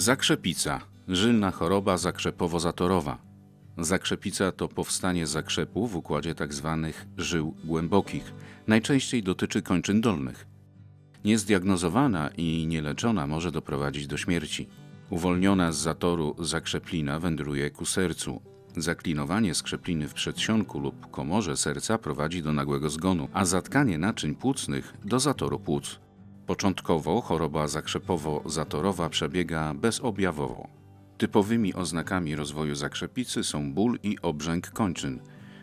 Zakrzepica. Żylna choroba zakrzepowo-zatorowa. Zakrzepica to powstanie zakrzepu w układzie tzw. żył głębokich. Najczęściej dotyczy kończyn dolnych. Niezdiagnozowana i nieleczona może doprowadzić do śmierci. Uwolniona z zatoru zakrzeplina wędruje ku sercu. Zaklinowanie skrzepliny w przedsionku lub komorze serca prowadzi do nagłego zgonu, a zatkanie naczyń płucnych do zatoru płuc. Początkowo choroba zakrzepowo-zatorowa przebiega bezobjawowo. Typowymi oznakami rozwoju zakrzepicy są ból i obrzęk kończyn.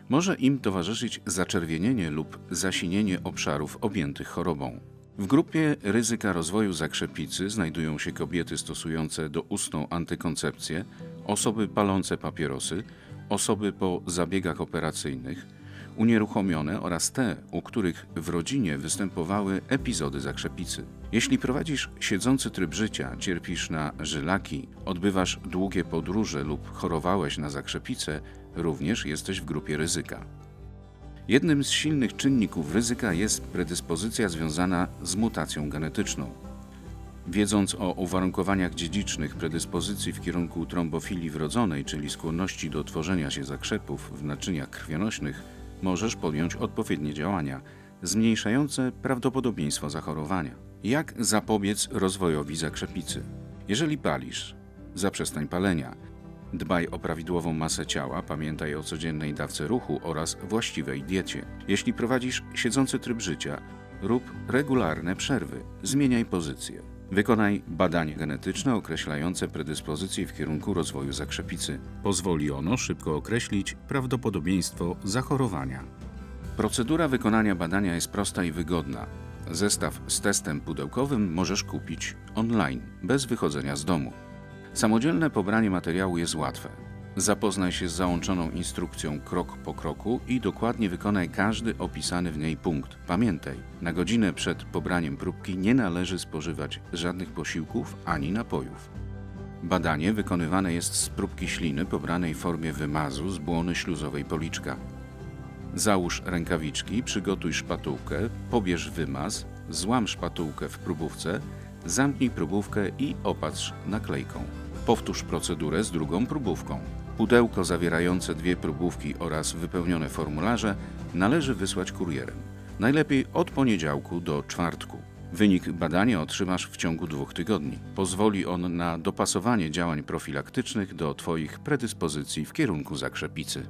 Może im towarzyszyć zaczerwienienie lub zasinienie obszarów objętych chorobą. W grupie ryzyka rozwoju zakrzepicy znajdują się kobiety stosujące doustną antykoncepcję, osoby palące papierosy, osoby po zabiegach operacyjnych, unieruchomione oraz te, u których w rodzinie występowały epizody zakrzepicy. Jeśli prowadzisz siedzący tryb życia, cierpisz na żylaki, odbywasz długie podróże lub chorowałeś na zakrzepicę, również jesteś w grupie ryzyka. Jednym z silnych czynników ryzyka jest predyspozycja związana z mutacją genetyczną. Wiedząc o uwarunkowaniach dziedzicznych predyspozycji w kierunku trombofilii wrodzonej, czyli skłonności do tworzenia się zakrzepów w naczyniach krwionośnych, możesz podjąć odpowiednie działania zmniejszające prawdopodobieństwo zachorowania. Jak zapobiec rozwojowi zakrzepicy? Jeżeli palisz, zaprzestań palenia. Dbaj o prawidłową masę ciała, pamiętaj o codziennej dawce ruchu oraz właściwej diecie. Jeśli prowadzisz siedzący tryb życia, rób regularne przerwy, zmieniaj pozycję. Wykonaj badanie genetyczne określające predyspozycje w kierunku rozwoju zakrzepicy. Pozwoli ono szybko określić prawdopodobieństwo zachorowania. Procedura wykonania badania jest prosta i wygodna. Zestaw z testem pudełkowym możesz kupić online, bez wychodzenia z domu. Samodzielne pobranie materiału jest łatwe. Zapoznaj się z załączoną instrukcją krok po kroku i dokładnie wykonaj każdy opisany w niej punkt. Pamiętaj, na godzinę przed pobraniem próbki nie należy spożywać żadnych posiłków ani napojów. Badanie wykonywane jest z próbki śliny pobranej w formie wymazu z błony śluzowej policzka. Załóż rękawiczki, przygotuj szpatułkę, pobierz wymaz, złam szpatułkę w próbówce, zamknij próbówkę i opatrz naklejką. Powtórz procedurę z drugą próbówką. Pudełko zawierające dwie próbówki oraz wypełnione formularze należy wysłać kurierem. Najlepiej od poniedziałku do czwartku. Wynik badania otrzymasz w ciągu dwóch tygodni. Pozwoli on na dopasowanie działań profilaktycznych do Twoich predyspozycji w kierunku zakrzepicy.